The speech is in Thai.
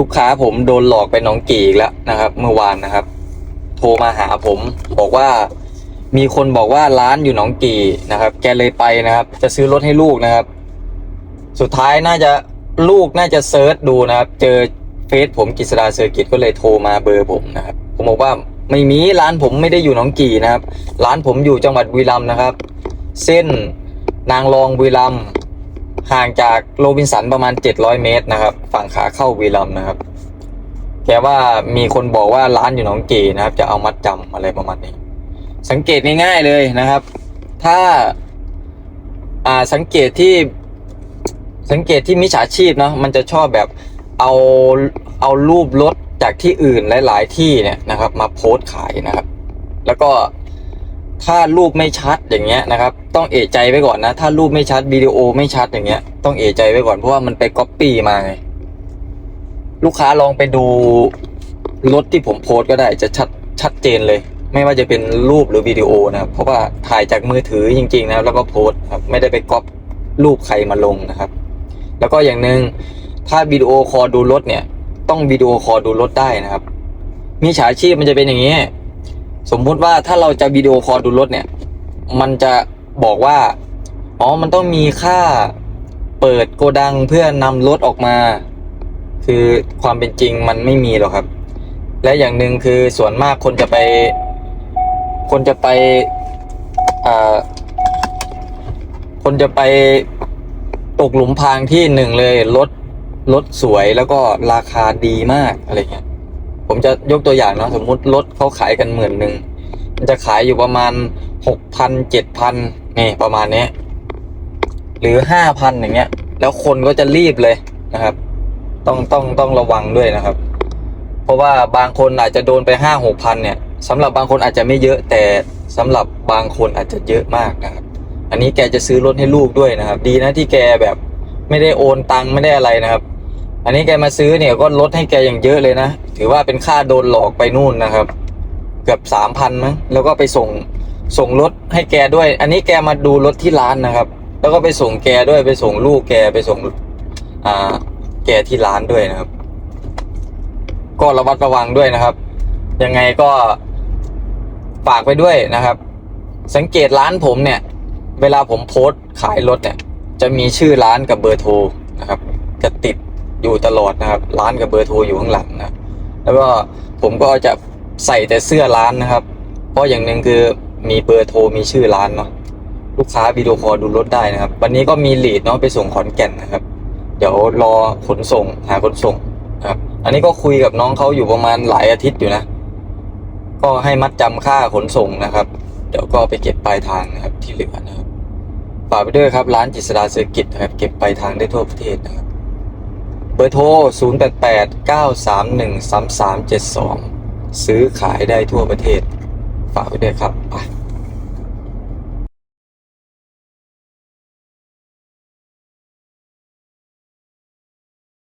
ลูกค้าผมโดนหลอกไปหนองกี่อีกแล้วนะครับ เมื่อวานนะครับ โทรมาหาผมบอกว่า มีคนบอกว่าร้านอยู่หนองกี่นะครับ แกเลยไปนะครับ จะซื้อรถให้ลูกนะครับ สุดท้ายน่าจะลูกน่าจะเซิร์ชดูนะครับ เจอเฟซผมกิษดาเซอร์กิตก็เลยโทรมาเบอร์ผมนะครับ ผมบอกว่าไม่มีร้านผมไม่ได้อยู่หนองกี่นะครับ ร้านผมอยู่จังหวัดบุรีรัมย์นะครับ เส้นนางรองบุรีรัมย์ ห่างจากโรบินสันประมาณ 700 เมตรนะครับ ฝั่งขาเข้าบุรีรัมนะครับแกว่ามีคนบอกว่าร้านอยู่หนองกี่นะครับ จะเอามัดจำอะไรประมาณนี้ สังเกตง่ายๆเลยนะครับ ถ้าอ่าสังเกตที่สังเกตที่มิจฉาชีพเนาะมันจะชอบแบบเอาเอารูปรถจากที่อื่นหลาย ๆ ที่เนี่ยนะครับ มาโพสต์ขายนะครับ แล้วก็ ถ้ารูปไม่ชัดอย่างเงี้ยนะครับต้องเอะใจไว้ก่อนนะ ถ้ารูปไม่ชัดวิดีโอไม่ชัดอย่างเงี้ยต้องเอะใจไว้ก่อนเพราะว่ามันไปก๊อปปี้มาไงลูกค้าลองไปดูรถที่ผมโพสก็ได้จะชัดชัดเจนเลย ไม่ว่าจะเป็นรูปหรือวิดีโอนะครับเพราะว่าถ่ายจากมือถือจริง ๆ นะแล้วก็โพสครับไม่ได้ไปก๊อปรูปใครมาลงนะครับ แล้วก็อย่างหนึ่งถ้าวิดีโอคอดูรถเนี่ย ต้องวิดีโอคอดูรถได้นะครับมีฉาชีพมันจะเป็นอย่างนี้ สมมุติว่าถ้าเราจะวิดีโอคอลดูรถเนี่ย มันจะบอกว่า อ๋อ มันต้องมีค่าเปิดโกดังเพื่อนำรถออกมา คือความเป็นจริงมันไม่มีหรอกครับ และอย่างหนึ่งคือส่วนมากคนจะไป คนจะไปอ่าคนจะไปตกหลุมพรางที่หนึ่งเลยรถรถสวยแล้วก็ราคาดีมากอะไรเงี้ย ผมจะยกตัวอย่างเนาะสมมุติรถเขาขายกันหมื่นหนึ่งมันจะขายอยู่ประมาณหกพันเจ็ดพันนี่ประมาณเนี้ยหรือห้าพันอย่างเงี้ย แล้วคนก็จะรีบเลยนะครับ ต้องต้องต้องระวังด้วยนะครับ เพราะว่าบางคนอาจจะโดนไปห้าหกพันเนี่ยสำหรับบางคนอาจจะไม่เยอะแต่สำหรับบางคนอาจจะเยอะมากนะครับ อันนี้แกจะซื้อรถให้ลูกด้วยนะครับ ดีนะที่แกแบบไม่ได้โอนตังค์ไม่ได้อะไรนะครับ อันนี้แกมาซื้อเนี่ยก็ลดให้แกอย่างเยอะเลยนะ ถือว่าเป็นค่าโดนหลอกไปนู่นนะครับ เกือบสามพันมั้งแล้วก็ไปส่งส่งรถให้แกด้วย อันนี้แกมาดูรถที่ร้านนะครับ แล้วก็ไปส่งแกด้วยไปส่งลูกแกไปส่งอ่าแกที่ร้านด้วยนะครับ ก็ระมัดระวังด้วยนะครับ ยังไงก็ฝากไปด้วยนะครับ สังเกตร้านผมเนี่ย เวลาผมโพสต์ขายรถเนี่ย จะมีชื่อร้านกับเบอร์โทรนะครับ จะติด อยู่ตลอดนะครับร้านกับเบอร์โทรอยู่ข้างหลังนะแล้วก็ผมก็จะใส่แต่เสื้อร้านนะครับ เพราะอย่างหนึ่งคือมีเบอร์โทรมีชื่อร้านเนาะลูกค้าวิดีโอคอลดูรถได้นะครับ วันนี้ก็มีลีดเนาะไปส่งขอนแก่นนะครับ เดี๋ยวรอขนส่งหาขนส่งครับ อันนี้ก็คุยกับน้องเขาอยู่ประมาณหลายอาทิตย์อยู่นะ ก็ให้มัดจำค่าขนส่งนะครับ เดี๋ยวก็ไปเก็บปลายทางนะครับที่เหลือนะครับฝากไปด้วยครับร้านจิตรดาเซอร์กิตนะครับเก็บปลายทางได้ทั่วประเทศนะครับ บอร์โทร 0 8 8 9 3 1 3 3 7 2 ซื้อขายได้ทั่วประเทศ ฝากไว้ด้วยครับ